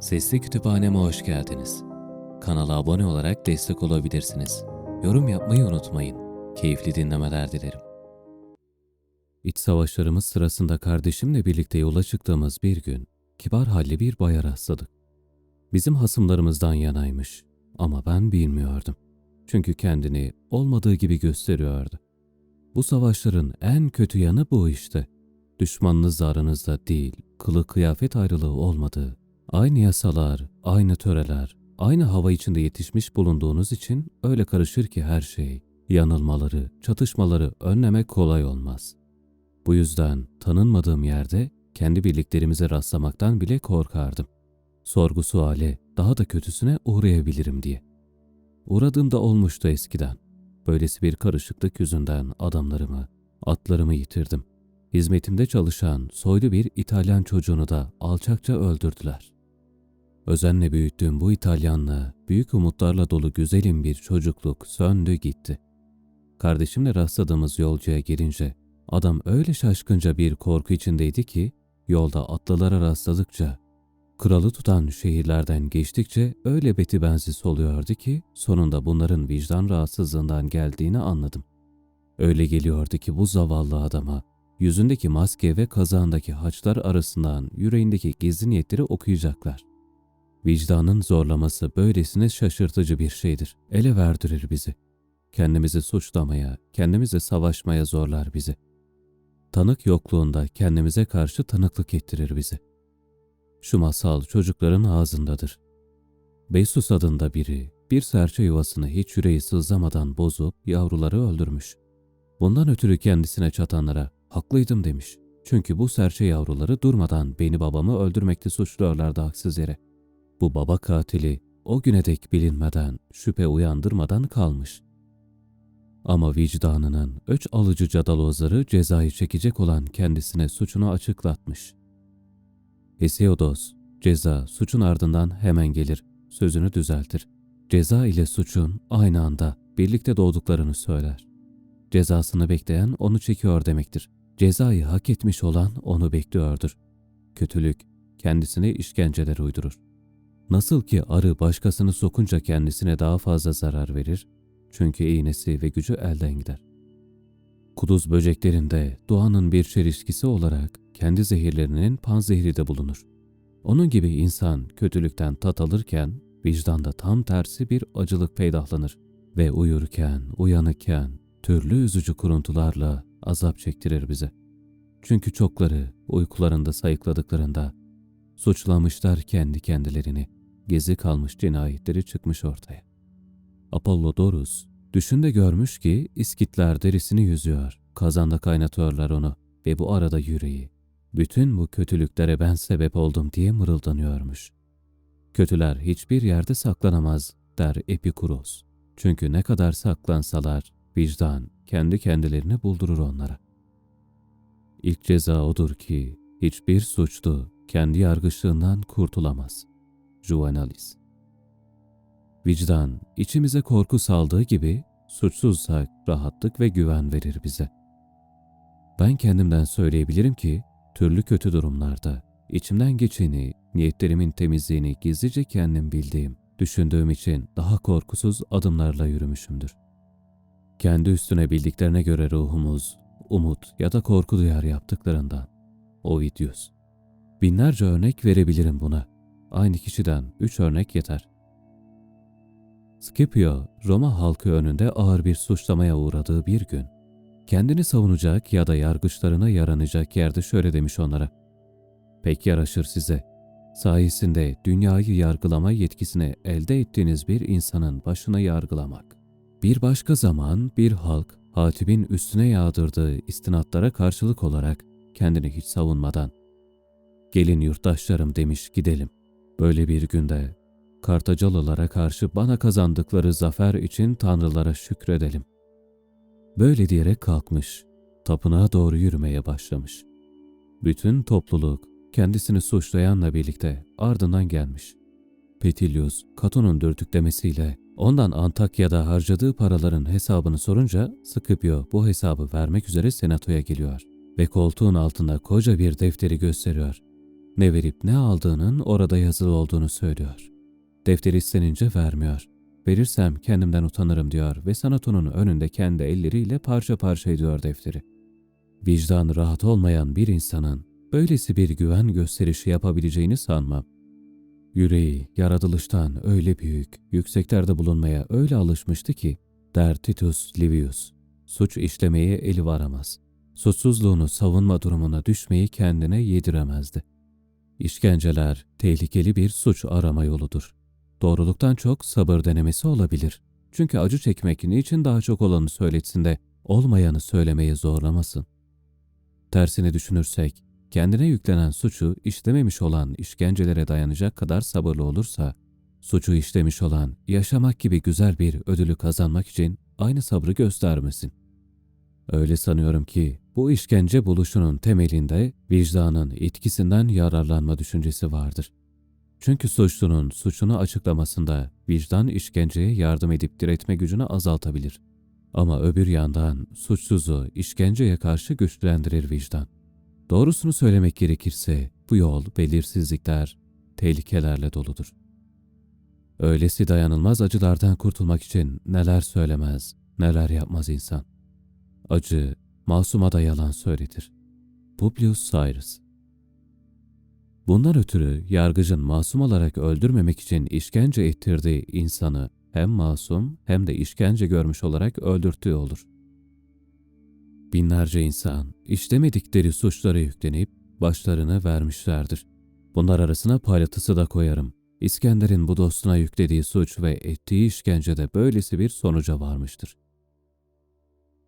Sesli Kütüphaneme hoş geldiniz. Kanala abone olarak destek olabilirsiniz. Yorum yapmayı unutmayın. Keyifli dinlemeler dilerim. İç savaşlarımız sırasında kardeşimle birlikte yola çıktığımız bir gün, kibar halli bir baya rastladık. Bizim hasımlarımızdan yanaymış ama ben bilmiyordum. Çünkü kendini olmadığı gibi gösteriyordu. Bu savaşların en kötü yanı bu işte. Düşmanınız aranızda değil, kılık kıyafet ayrılığı olmadığı, aynı yasalar, aynı töreler, aynı hava içinde yetişmiş bulunduğunuz için öyle karışır ki her şey, yanılmaları, çatışmaları önlemek kolay olmaz. Bu yüzden tanınmadığım yerde kendi birliklerimize rastlamaktan bile korkardım. Sorgu suale, daha da kötüsüne uğrayabilirim diye. Uğradığımda olmuştu eskiden. Böylesi bir karışıklık yüzünden adamlarımı, atlarımı yitirdim. Hizmetimde çalışan soylu bir İtalyan çocuğunu da alçakça öldürdüler. Özenle büyüttüğüm bu İtalyanla büyük umutlarla dolu güzelim bir çocukluk söndü gitti. Kardeşimle rastladığımız yolcuya gelince adam öyle şaşkınca bir korku içindeydi ki yolda atlılara rastladıkça kralı tutan şehirlerden geçtikçe öyle beti bensiz oluyordu ki sonunda bunların vicdan rahatsızlığından geldiğini anladım. Öyle geliyordu ki bu zavallı adama yüzündeki maske ve kazağındaki haçlar arasından yüreğindeki gizli niyetleri okuyacaklar. Vicdanın zorlaması böylesine şaşırtıcı bir şeydir. Ele verdirir bizi. Kendimizi suçlamaya, kendimize savaşmaya zorlar bizi. Tanık yokluğunda kendimize karşı tanıklık ettirir bizi. Şu masal çocukların ağzındadır. Beysus adında biri bir serçe yuvasını hiç yüreği sızlamadan bozup yavruları öldürmüş. Bundan ötürü kendisine çatanlara haklıydım demiş. Çünkü bu serçe yavruları durmadan beni babamı öldürmekte suçluyorlardı haksız yere. Bu baba katili o güne dek bilinmeden, şüphe uyandırmadan kalmış. Ama vicdanının öç alıcı cadalozları cezayı çekecek olan kendisine suçunu açıklatmış. Hesiodos, ceza suçun ardından hemen gelir, sözünü düzeltir. Ceza ile suçun aynı anda birlikte doğduklarını söyler. Cezasını bekleyen onu çekiyor demektir. Cezayı hak etmiş olan onu bekliyordur. Kötülük kendisine işkenceler uydurur. Nasıl ki arı başkasını sokunca kendisine daha fazla zarar verir, çünkü iğnesi ve gücü elden gider. Kuduz böceklerinde doğanın bir çelişkisi olarak kendi zehirlerinin panzehri de bulunur. Onun gibi insan kötülükten tat alırken vicdanda tam tersi bir acılık peydahlanır ve uyurken, uyanıkken türlü üzücü kuruntularla azap çektirir bize. Çünkü çokları uykularında sayıkladıklarında suçlamışlar kendi kendilerini, gezi kalmış cinayetleri çıkmış ortaya. Apollodorus düşünde görmüş ki iskitler derisini yüzüyor, kazanda kaynatıyorlar onu ve bu arada yüreği. Bütün bu kötülüklere ben sebep oldum diye mırıldanıyormuş. Kötüler hiçbir yerde saklanamaz der Epikuros. Çünkü ne kadar saklansalar vicdan kendi kendilerini buldurur onlara. İlk ceza odur ki hiçbir suçlu kendi yargıçlığından kurtulamaz. Juvenalis Vicdan içimize korku saldığı gibi suçsuzsak rahatlık ve güven verir bize. Ben kendimden söyleyebilirim ki türlü kötü durumlarda içimden geçeni, niyetlerimin temizliğini gizlice kendim bildiğim, düşündüğüm için daha korkusuz adımlarla yürümüşümdür. Kendi üstüne bildiklerine göre ruhumuz, umut ya da korku duyar yaptıklarından. Ovidius. Binlerce örnek verebilirim buna. Aynı kişiden üç örnek yeter. Scipio, Roma halkı önünde ağır bir suçlamaya uğradığı bir gün, kendini savunacak ya da yargıçlarına yaranacak yerde şöyle demiş onlara. Pek yaraşır size. Sayesinde dünyayı yargılama yetkisini elde ettiğiniz bir insanın başına yargılamak. Bir başka zaman bir halk, hatibin üstüne yağdırdığı istinatlara karşılık olarak kendini hiç savunmadan, gelin yurttaşlarım demiş gidelim. Böyle bir günde Kartacalılara karşı bana kazandıkları zafer için tanrılara şükredelim. Böyle diyerek kalkmış, tapınağa doğru yürümeye başlamış. Bütün topluluk kendisini suçlayanla birlikte ardından gelmiş. Petilius, Katon'un dürtüklemesiyle ondan Antakya'da harcadığı paraların hesabını sorunca Scipio bu hesabı vermek üzere senatoya geliyor ve koltuğun altında koca bir defteri gösteriyor. Ne verip ne aldığının orada yazılı olduğunu söylüyor. Defteri istenince vermiyor. Verirsem kendimden utanırım diyor ve sanatonun önünde kendi elleriyle parça parça ediyor defteri. Vicdan rahat olmayan bir insanın böylesi bir güven gösterişi yapabileceğini sanmam. Yüreği yaratılıştan öyle büyük, yükseklerde bulunmaya öyle alışmıştı ki, der Titus Livius, suç işlemeye eli varamaz. Suçsuzluğunu savunma durumuna düşmeyi kendine yediremezdi. İşkenceler tehlikeli bir suç arama yoludur. Doğruluktan çok sabır denemesi olabilir. Çünkü acı çekmek niçin daha çok olanı söyletsin de olmayanı söylemeye zorlamasın. Tersini düşünürsek, kendine yüklenen suçu işlememiş olan işkencelere dayanacak kadar sabırlı olursa, suçu işlemiş olan yaşamak gibi güzel bir ödülü kazanmak için aynı sabrı göstermesin. Öyle sanıyorum ki bu işkence buluşunun temelinde vicdanın etkisinden yararlanma düşüncesi vardır. Çünkü suçlunun suçunu açıklamasında vicdan işkenceye yardım edip diretme gücünü azaltabilir. Ama öbür yandan suçsuzu işkenceye karşı güçlendirir vicdan. Doğrusunu söylemek gerekirse bu yol belirsizlikler, tehlikelerle doludur. Öylesi dayanılmaz acılardan kurtulmak için neler söylemez, neler yapmaz insan. Acı, masuma da yalan söyletir. Publius Cyrus Bundan ötürü yargıcın masum olarak öldürmemek için işkence ettirdiği insanı hem masum hem de işkence görmüş olarak öldürttüğü olur. Binlerce insan işlemedikleri suçlara yüklenip başlarını vermişlerdir. Bunlar arasına Pilatus'u da koyarım. İskender'in bu dostuna yüklediği suç ve ettiği işkencede böylesi bir sonuca varmıştır.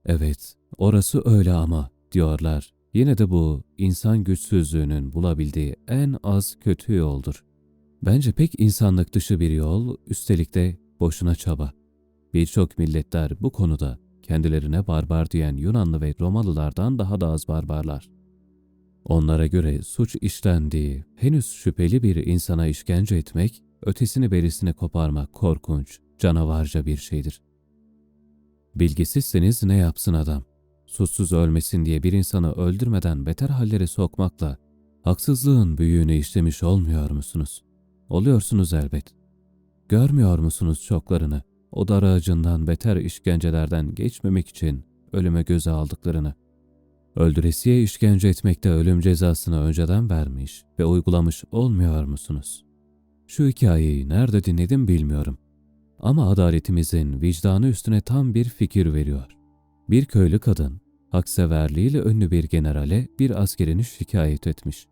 Evet, orası öyle ama diyorlar. Yine de bu insan güçsüzlüğünün bulabildiği en az kötü yoldur. Bence pek insanlık dışı bir yol, üstelik de boşuna çaba. Birçok milletler bu konuda kendilerine barbar diyen Yunanlı ve Romalılardan daha da az barbarlar. Onlara göre suç işlendiği, henüz şüpheli bir insana işkence etmek, ötesini berisini koparmak korkunç, canavarca bir şeydir. Bilgisizseniz ne yapsın adam? Suçsuz ölmesin diye bir insanı öldürmeden beter hallere sokmakla haksızlığın büyüğünü işlemiş olmuyor musunuz? Oluyorsunuz elbet. Görmüyor musunuz çoklarını? O dar ağacından beter işkencelerden geçmemek için ölüme göze aldıklarını. Öldüresiye işkence etmekte ölüm cezasını önceden vermiş ve uygulamış olmuyor musunuz? Şu hikayeyi nerede dinledim bilmiyorum. Ama adaletimizin vicdanı üstüne tam bir fikir veriyor. Bir köylü kadın, hakseverliğiyle ünlü bir generale bir askerini şikayet etmiş.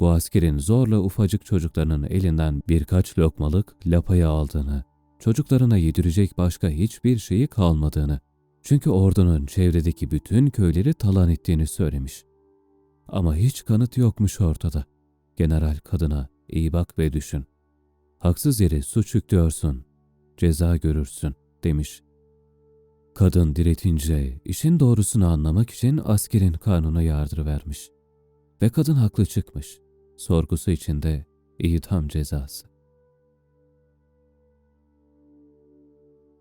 Bu askerin zorla ufacık çocuklarının elinden birkaç lokmalık lapayı aldığını, çocuklarına yedirecek başka hiçbir şeyi kalmadığını, çünkü ordunun çevredeki bütün köyleri talan ettiğini söylemiş. Ama hiç kanıt yokmuş ortada. General kadına iyi bak ve düşün. Haksız yere suç yüklüyorsun, ceza görürsün demiş. Kadın diretince işin doğrusunu anlamak için askerin karnına yardırıvermiş. Ve kadın haklı çıkmış. Sorgusu içinde idam cezası.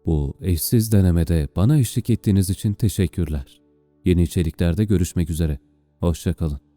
Bu eşsiz denemede bana eşlik ettiğiniz için teşekkürler. Yeni içeriklerde görüşmek üzere. Hoşçakalın.